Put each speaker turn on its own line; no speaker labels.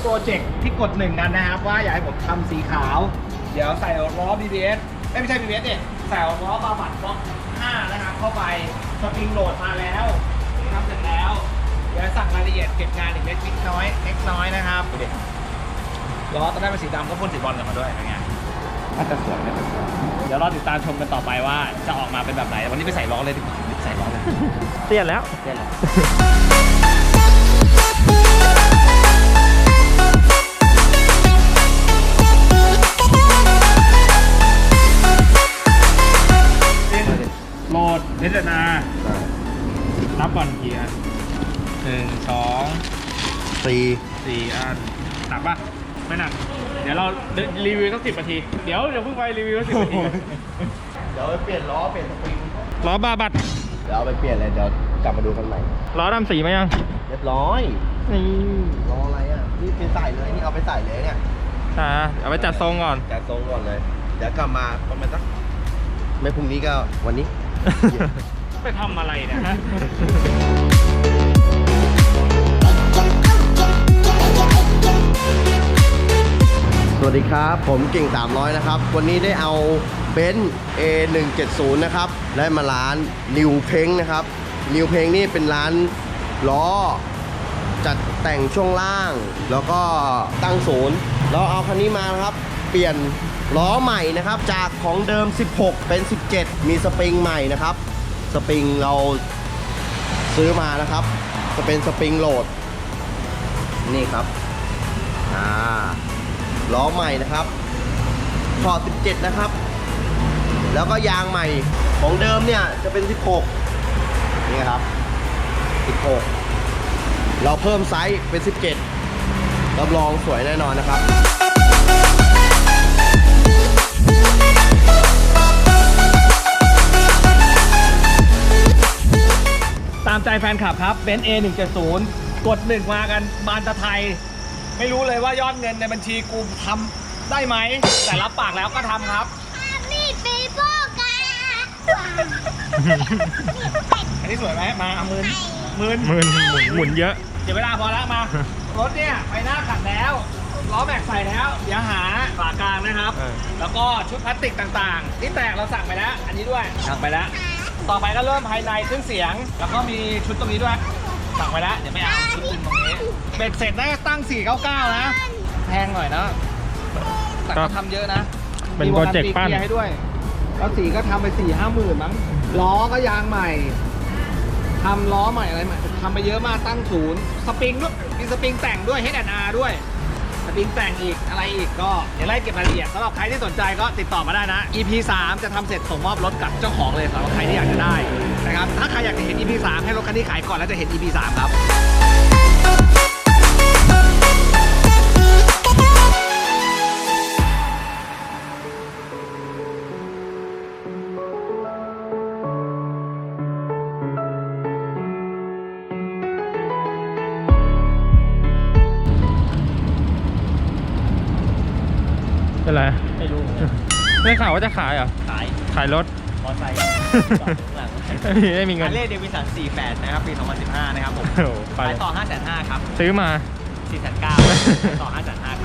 ล้อโปรเจกต์ที่กดหนึ่งกันนะครับ ว่าอยากให้ผมทำสีขาว เดี๋ยวใส่ล้อ BBS เอ้ยไม่ใช่ BBS เนี่ยใส่ล้อบาบัดบล็อก5นะครับเข้าไปสปริงโหลดมาแล้วทำเสร็จแล้ว เดี๋ยวสั่งรายละเอียดเก็บงานอีกเล็กน้อยเล็กน้อยนะครับดูดิล้อตอนแรกเป็นสีดำก็พ่นสีบอลกลันมาด้วยเป็นไงน่าจะสวยน่าจะสวยเดี๋ยวรอติดตามชมกันต่อไปว่าจะออกมาเป็นแบบไหนวันนี้ไปใส่ล้อเลยดีกว่าใส่ล้อเลย
เตี้ยนแล้ว
เล่นเลย
โหลดเดสนานับก่อนกี่อันหนึ่งสอง
สี่
สี่อันหนักปะไม่หนัก เดี๋ยวเรารีวิวสักสิบนาที เดี๋ยวเดี๋ยวเพิ่งไปรีวิวสักสิบนาที
เดี๋ยวไปเปลี่ยนล้อเปลี่ยนสปริง
ล้อบาบัด
เดี๋ยวเอาไปเปลี่ยนเลยเดี๋ยวกลับมาดูกันใหม่
ล้อดำสีไหมยัง
เรียบร้อย
นี่
ล้ออะไรอะ นี่ไปใส่เลยนี่เอาไปใส่เลยเนี่ย
อ่าเอาไปจัดทรงก่อน
จัดทรงก่อนเลย เดี๋ยวกลับมาประมาณสักไม่พรุ่งนี้ก็วันนี้
ไปทำอะไรเนี่ยฮะ
สวัสดีครับ ผมเก่ง 300 นะครับ วันนี้ได้เอาเบนซ์ A170 นะครับ ได้มาร้านนิวเพงนะครับนิวเพงนี่เป็นร้านล้อ จัดแต่งช่วงล่าง แล้วก็ตั้งศูนย์เราเอาคันนี้มานะครับ เปลี่ยนล้อใหม่นะครับ จากของเดิม 16 เป็น 17 มีสปริงใหม่นะครับ สปริงเราซื้อมานะครับ จะเป็นสปริงโหลด นี่ครับ อ่า ล้อใหม่นะครับพอ17 นะครับ แล้วก็ยางใหม่ ของเดิมเนี่ยจะเป็น 16 นี่ครับ 16 เราเพิ่มไซส์เป็น 17 รับรองสวยแน่นอนนะครับ
ตามใจแฟนคลับครับเบนซ์ A170 กดหนึ่งมากันบานตะไทย ไม่รู้เลยว่ายอดเงินในบัญชีกูทำได้ไหม แต่รับปากแล้วก็ทำครับ
มีปีโป้กัน
อันนี้สวยไหมมาเอามืนมืน
มือหมุนหมุนเยอะ
เดี๋ยวเวลาพอแล้วมา รถเนี่ยไปหน้าขัดแล้วล้อแม็กใส่แล้วเดี๋ยวหาฝากลางนะครับ
เออ
แล้วก็ชุดพลาสติกต่างๆ ที่แตกเราสั่งไปแล้ว อันนี้ด้วยสั่งไปแล้ว ต่อไปก็เริ่มภายในเครื่องเสียง แล้วก็มีชุดตรงนี้ด้วย สั่งไปแล้วเดี๋ยวไม่เอาชุดอื่นตรงนี้เบ็ดเสร็จน่าจะตั้ง 499 นะ แพงหน่อยนะแต่
ครั
ก็
บ
ทำเยอะนะ
เป็นโปรเจกต์ปั้น
มีวารัตีกียให้ด้วย แล้วสีก็ทำไป4ี่ห้าหมื่นมั้งล้อก็ยางใหม่ทำล้อใหม่อะไรใหม่ทำไปเยอะมากตั้งศูนย์สปริงด้วยมีสปริงแต่งด้วย H&R ด้วยส ปริงแต่งอีกอะไรอีกก็เดี๋ยวไล่เก็บรายละเอียดสำหรับใครที่สนใจก็ติดต่อมาได้นะ EP 3 จะทำเสร็จส่งมอบรถกับเจ้าของเลยสำหรับใครที่อยากจะได้นะครับถ้าใครอยากจะเห็น EP 3ให้รถคันนี้ขายก่อนแล้วจะเห็น EP 3ครับ
เป็นไร
ไม่รู้
ได้ข่าวว่าจะขายเหรอ
ขาย
ขายรถ
มอไซค์จอดข้างหลัง
ไม่มีไม่มีเงิ
ฮานร์เลย์เดวิสัน48 นะครับ ปี 2015 นะครับผม
โอ้โหไป
ขายต่อ 5,500ครับ
ซื้อมา
4,900ต่อ 5,500ครับ